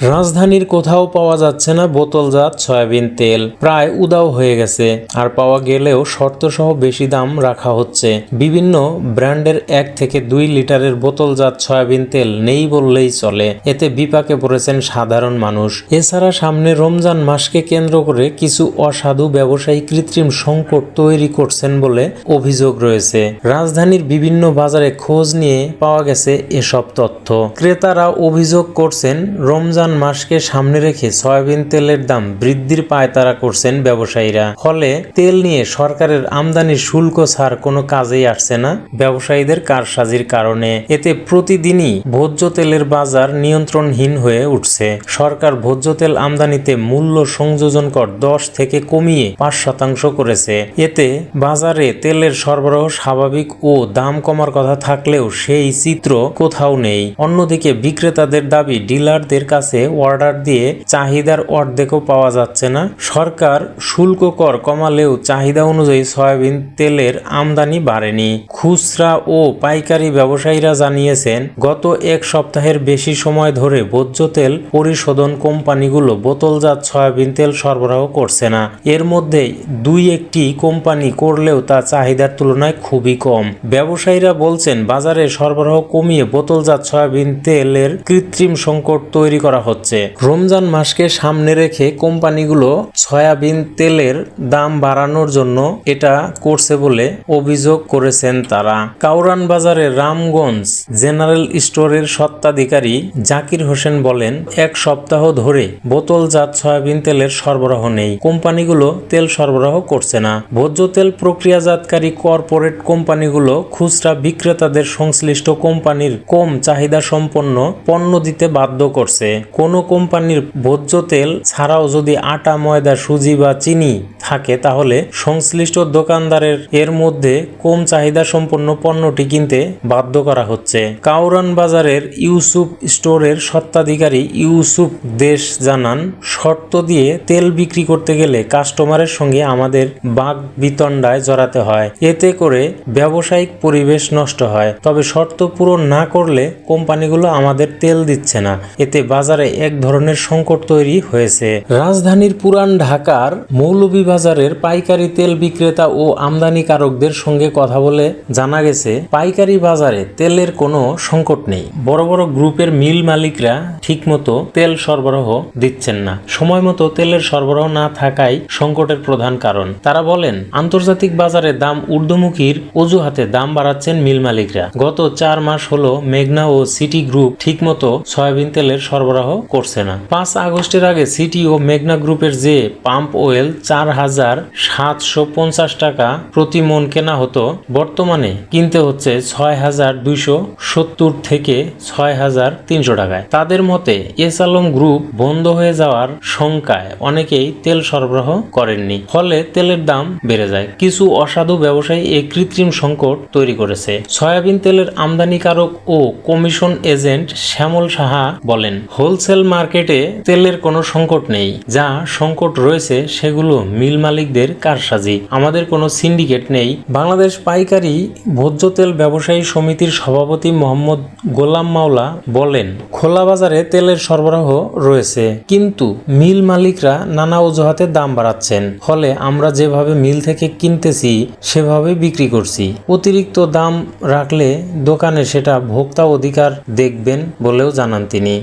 রাজধানীর কোথাও পাওয়া যাচ্ছে না বোতলজাত সয়াবিন তেল। প্রায় উদাও হয়ে গেছে। আর পাওয়া গেলেও শর্তসহ বেশি দাম রাখা হচ্ছে। বিভিন্ন ব্র্যান্ডের এক থেকে দুই লিটারের বোতলজাত সয়াবিন তেল নেই বললেই চলে। এতে বিপাকে পড়েছেন সাধারণ মানুষ। এছাড়া সামনে রমজান মাসকে কেন্দ্র করে কিছু অসাধু ব্যবসায়ী কৃত্রিম সংকট তৈরি করছেন বলে অভিযোগ রয়েছে। রাজধানীর বিভিন্ন বাজারে খোঁজ নিয়ে পাওয়া গেছে এসব তথ্য। ক্রেতারা অভিযোগ করছেন, রমজান মাসকে সামনে রেখে সয়াবিন তেলের দাম বৃদ্ধির পায়তারা করছেন ব্যবসায়ীরা। ফলে তেল নিয়ে সরকারের আমদানির শুল্ক ছাড় কোনো কাজেই আসছে না ব্যবসায়ীদের কারসাজির কারণে। এতে প্রতিদিনই ভোজ্য তেলের বাজার নিয়ন্ত্রণহীন হয়ে উঠছে। সরকার ভোজ্য তেল আমদানিতে মূল্য সংযোজন কর দশ থেকে কমিয়ে পাঁচ শতাংশ করেছে। এতে বাজারে তেলের সরবরাহ স্বাভাবিক ও দাম কমার কথা থাকলেও সেই চিত্র কোথাও নেই। অন্যদিকে বিক্রেতাদের দাবি, ডিলারদের কাছে অর্ডার দিয়ে চাহিদার অর্ধেকও পাওয়া যাচ্ছে না। সরকার শুল্ক কর কমালেও চাহিদা অনুযায়ী সয়াবিন তেলের আমদানি বাড়েনি। খুচরা ও পাইকারি ব্যবসায়ীরা জানিয়েছেন, গত এক সপ্তাহের বেশি সময় ধরে ভোজ্য তেল পরিশোধন কোম্পানিগুলো বোতলজাত সয়াবিন তেল সরবরাহ করছে না। এর মধ্যে দুই একটি কোম্পানি করলেও তা চাহিদার তুলনায় খুবই কম। ব্যবসায়ীরা বলছেন, বাজারে সরবরাহ কমিয়ে বোতলজাত সয়াবিন তেলের কৃত্রিম সংকট তৈরি করা হচ্ছে। রমজান মাসকে সামনে রেখে কোম্পানিগুলো সয়াবিন তেলের দাম বাড়ানোর জন্য এটা করছে বলে অভিযোগ করেছেন তারা। কাউরান বাজারের রামগঞ্জ জেনারেল স্টোরের সত্ত্বাধিকারী জাকির হোসেন বলেন, এক সপ্তাহ ধরে বোতলজাত সয়াবিন তেলের সরবরাহ নেই। কোম্পানিগুলো তেল সরবরাহ করছে না। ভোজ্য তেল প্রক্রিয়াজাতকারী কর্পোরেট কোম্পানিগুলো খুচরা বিক্রেতাদের সংশ্লিষ্ট কোম্পানির কম চাহিদা সম্পন্ন পণ্য দিতে বাধ্য করছে। কোনো কোম্পানির ভোজ্য তেল ছাড়াও যদি আটা, ময়দা, সুজি বা চিনি থাকে, তাহলে সংশ্লিষ্ট দোকানদারের এর মধ্যে কম চাহিদা সম্পন্ন পণ্যটি কিনতে বাধ্য করা হচ্ছে। কাউরান বাজারের ইউসুফ স্টোরের সত্ত্বাধিকারী ইউসুফ দেশ জানান, শর্ত দিয়ে তেল বিক্রি করতে গেলে কাস্টমারের সঙ্গে আমাদের বাঘ বিতণ্ডায় জড়াতে হয়। এতে করে ব্যবসায়িক পরিবেশ নষ্ট হয়। তবে শর্ত পূরণ না করলে কোম্পানিগুলো আমাদের তেল দিচ্ছে না। এতে বাজারে এক ধরনের সংকট তৈরি হয়েছে। রাজধানীর পুরান ঢাকার মৌলভীবাজারের পাইকারি তেল বিক্রেতা ও আমদানিকারকদের সঙ্গে কথা বলে জানা গেছে, পাইকারি বাজারে তেলের কোনো সংকট নেই। বড় বড় গ্রুপের মিল মালিকরা ঠিকমতো তেল সরবরাহ দিচ্ছেন না। সময় মতো তেলের সরবরাহ না থাকাই সংকটের প্রধান কারণ। তারা বলেন, আন্তর্জাতিক বাজারে দাম ঊর্ধ্বমুখীর অজুহাতে দাম বাড়াচ্ছেন মিল মালিকরা। গত চার মাস হলো মেঘনা ও সিটি গ্রুপ ঠিকমতো সয়াবিন তেলের সরবরাহ করছে না। পাঁচ আগস্টের আগে সিটি ও মেঘনা গ্রুপের যে পাম্প অয়েল চার হাজার সাতশো পঞ্চাশ টাকা প্রতি মন কেনা হতো, বর্তমানে কিনতে হচ্ছে ছয় হাজার দুইশো সত্তর থেকে ছয় হাজার তিনশো টাকায়। তাদের মতে, এস আলম গ্রুপ বন্ধ হয়ে যাওয়ার শঙ্কায় অনেকেই তেল সরবরাহ করেননি, ফলে তেলের দাম বেড়ে যায়। কিছু অসাধু ব্যবসায়ী এই কৃত্রিম সংকট তৈরি করেছে। সয়াবিন তেলের আমদানিকারক ও কমিশন এজেন্ট শ্যামল সাহা বলেন হোলসেল মার্কেটে তেলের কোনো সংকট নেই। যা সংকট রয়েছে সেগুলো মিল মালিকদের কারসাজি। আমাদের কোনো সিন্ডিকেট নেই। বাংলাদেশ পাইকারি ভোজ্য তেল ব্যবসায়ী সমিতির সভাপতি মোহাম্মদ গোলাম মাওলা বলেন, খোলা বাজারে তেলের সরবরাহ রয়েছে, কিন্তু মিল মালিকরা নানা অজুহাতে দাম বাড়াচ্ছেন। ফলে আমরা যেভাবে মিল থেকে কিনতেছি, সেভাবে বিক্রি করছি। অতিরিক্ত দাম রাখলে দোকানে সেটা ভোক্তা অধিকার দেখবেন বলেও জানান তিনি।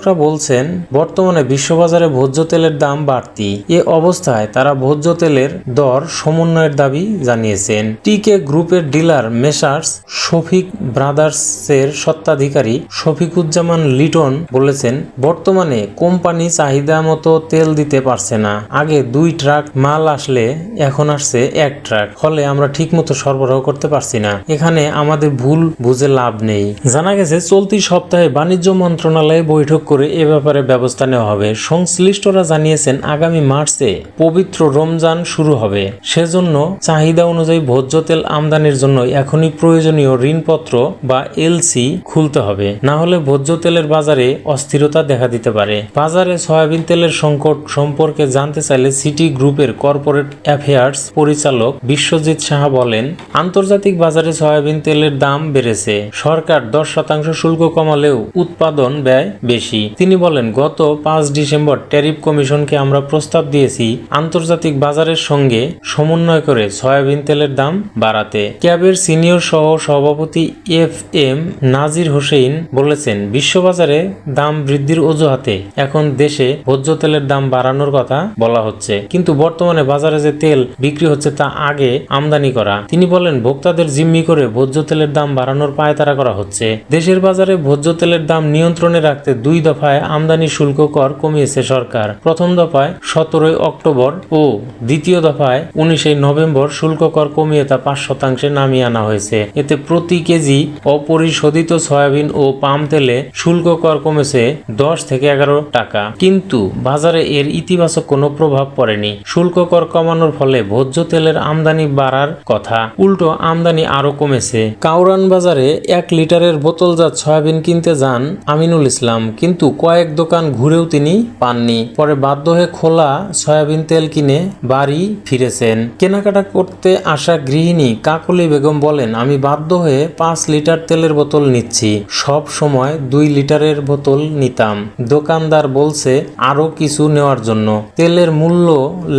আমদানিকারকরা বলছেন, বর্তমানে বিশ্ববাজারে ভোজ্য তেলের দাম বাড়তি। এ অবস্থায় তারা ভোজ্য তেলের দর সমন্বয়ের দাবি জানিয়েছেন। টিকে গ্রুপের ডিলার মেসার্স, শফিক ব্রাদার্সের সত্ত্বাধিকারী শফিকুজ্জামান লিটন বলেছেন, বর্তমানে কোম্পানি চাহিদা মতো তেল দিতে পারছে না। আগে দুই ট্রাক মাল আসলে, এখন আসছে এক ট্রাক। ফলে আমরা ঠিকমতো সরবরাহ করতে পারছি না। এখানে আমাদের ভুল বুঝে লাভ নেই। জানা গেছে, চলতি সপ্তাহে বাণিজ্য মন্ত্রণালয়ে বৈঠক করে এ ব্যাপারে ব্যবস্থা নেওয়া হবে। সংশ্লিষ্টরা জানিয়েছেন, আগামী মার্চে পবিত্র রমজান শুরু হবে। সেজন্য চাহিদা অনুযায়ী ভোজ্য তেল আমদানির জন্য এখনই প্রয়োজনীয় ঋণপত্র বা এলসি খুলতে হবে। না হলে ভোজ্য তেলের বাজারে অস্থিরতা দেখা দিতে পারে। বাজারে সয়াবিন তেলের সংকট সম্পর্কে জানতে চাইলে সিটি গ্রুপের কর্পোরেট অ্যাফেয়ার্স পরিচালক বিশ্বজিৎ সাহা বলেন, আন্তর্জাতিক বাজারে সয়াবিন তেলের দাম বেড়েছে। সরকার দশ শতাংশ শুল্ক কমালেও উৎপাদন ব্যয় বেশি। বেশি। তিনি বলেন, গত পাঁচ ডিসেম্বর ট্যারিফ কমিশনকে আমরা প্রস্তাব দিয়েছি আন্তর্জাতিক বাজারের সঙ্গে সমন্বয় করে সয়াবিন তেলের দাম বাড়াতে। ক্যাবের সিনিয়র সহ সভাপতি এফ এম নাজির হোসেন বলেছেন, বিশ্ববাজারে দাম বৃদ্ধির অজুহাতে এখন দেশে ভোজ্য তেলের দাম বাড়ানোর কথা বলা হচ্ছে। কিন্তু বর্তমানে বাজারে যে তেল বিক্রি হচ্ছে তা আগে আমদানি করা। তিনি বলেন, ভোক্তাদের জিম্মি করে ভোজ্য তেলের দাম বাড়ানোর পায়তারা করা হচ্ছে। দেশের বাজারে ভোজ্য তেলের দাম নিয়ন্ত্রণে রাখতে দুই দফায় আমদানি শুল্ক কর কমিয়েছে সরকার। প্রথম দফায় সতেরোই অক্টোবর ও দ্বিতীয় দফায় উনিশে নভেম্বর শুল্ক কর কমিয়ে তা পাঁচ শতাংশে নামিয়ে আনা হয়েছে। এতে প্রতি কেজি অপরিশোধিত সয়াবিন ও পাম তেলে শুল্ক কর কমেছে দশ থেকে এগারো টাকা। কিন্তু বাজারে এর ইতিবাচক কোনো প্রভাব পড়েনি। শুল্ক কর কমানোর ফলে ভোজ্য তেলের আমদানি বাড়ার কথা। উল্টো আমদানি আরও কমেছে। কাউরান বাজারে এক লিটারের বোতলজাত সয়াবিন কিনতে যান আমিনুল ইসলাম। কিন্তু কয়েক দোকান ঘুরেও তিনি পাননি। পরে বাধ্য হয়ে খোলা সয়াবিন তেল কিনে বাড়ি ফিরেছেন। কেনাকাটা করতে আসা গৃহিণী কাকলি বেগম বলেন, আমি বাধ্য হয়ে পাঁচ লিটার তেলের বোতল নিচ্ছি। সব সময় দুই লিটারের বোতল নিতাম। দোকানদার বলছে আরও কিছু নেওয়ার জন্য। তেলের মূল্য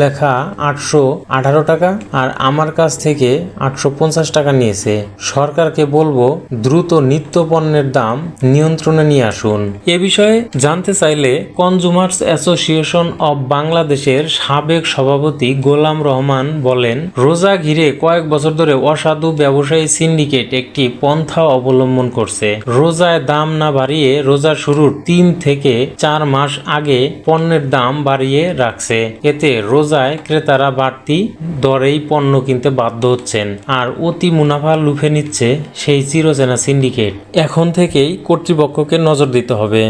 লেখা আটশো আঠারো টাকা আর আমার কাছ থেকে আটশো পঞ্চাশ টাকা নিয়েছে। সরকারকে বলব, দ্রুত নিত্য পণ্যের দাম নিয়ন্ত্রণে নিয়ে আসুন। এ বিষয়ে জানতে চাইলে কনজুমার্স অ্যাসোসিয়েশন অব বাংলাদেশের সাবেক সভাপতি গোলাম রহমান বলেন, রোজা ঘিরে কয়েক বছর ধরে অসাধু ব্যবসায়ী সিন্ডিকেট একটি পন্থা অবলম্বন করছে। রোজায় দাম না বাড়িয়ে রোজা শুরুর তিন থেকে চার মাস আগে পণ্যের দাম বাড়িয়ে রাখছে। এতে রোজায় ক্রেতারা বাড়তি দরেই পণ্য কিনতে বাধ্য হচ্ছেন আর অতি মুনাফা লুফে নিচ্ছে সেই চিরচেনা সিন্ডিকেট। এখন থেকেই কর্তৃপক্ষকে নজর দিতে হবে।